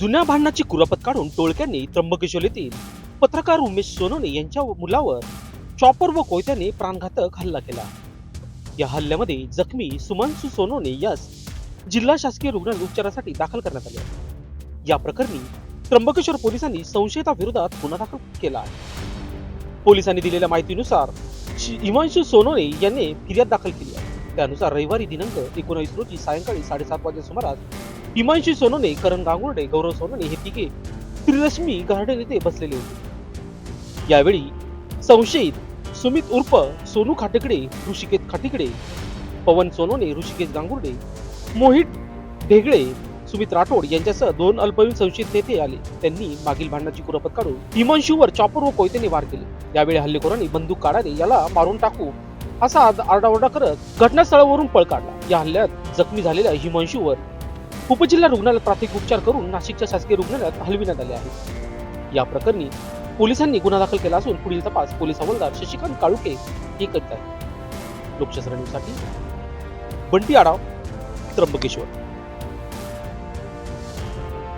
जुन्या भांडणाची कुरापत काढून टोळक्यांनी त्र्यंबकेश्वर येथील पत्रकार उमेश सोनोने यांच्या मुलावर चॉपर व कोयत्याने प्राणघातक हल्ला केला. या हल्ल्यामध्ये जखमी सुमांशु सोनोने यास जिल्हा शासकीय रुग्णालयात उपचारासाठी दाखल करण्यात आले. या प्रकरणी त्र्यंबकेश्वर पोलिसांनी संशयिताविरोधात गुन्हा दाखल केला. आहे पोलिसांनी दिलेल्या माहितीनुसार शि- हिमांशू यांनी फिर्याद दाखल केली आहे. त्यानुसार रविवारी दिनांक एकोणावीस रोजी सायंकाळी साडेसात वाजल्या सुमारास हिमांशी सोनोने करण गांगुर्डे गौरव सोनोने हे तिघे त्रिरश्मी गार्डन येथे बसलेले होते. यावेळी संशयित सुमित उर्फ सोनू खाटेकडे ऋषिकेश खाटेकडे पवन सोनोने ऋषिकेश गांगुर्डे मोहित ढेगळे सुमित राठोड यांच्यासह दोन अल्पवयीन संशयित नेते आले. त्यांनी मागील भांडणाची कुरपत काढून हिमांशूवर चॉपर व कोयत्याने वार केले. यावेळी हल्लेखोरांनी बंदूक काढाने याला मारून टाकू असा आरडाओरडा करत घटनास्थळावरून पळ काढला. या हल्ल्यात जखमी झालेल्या हिमांशूवर उपजिल्हा रुग्णालयात प्राथमिक उपचार करून नाशिकच्या शासकीय रुग्णालयात हलविण्यात आले आहे. या प्रकरणी पोलिसांनी गुन्हा दाखल केला असून पुढील तपास पोलीस हवालदार शशिकांत काळुके हे करीत आहेत लोकशास्त्र बंटी आडाव त्र्यंबकेश्वर.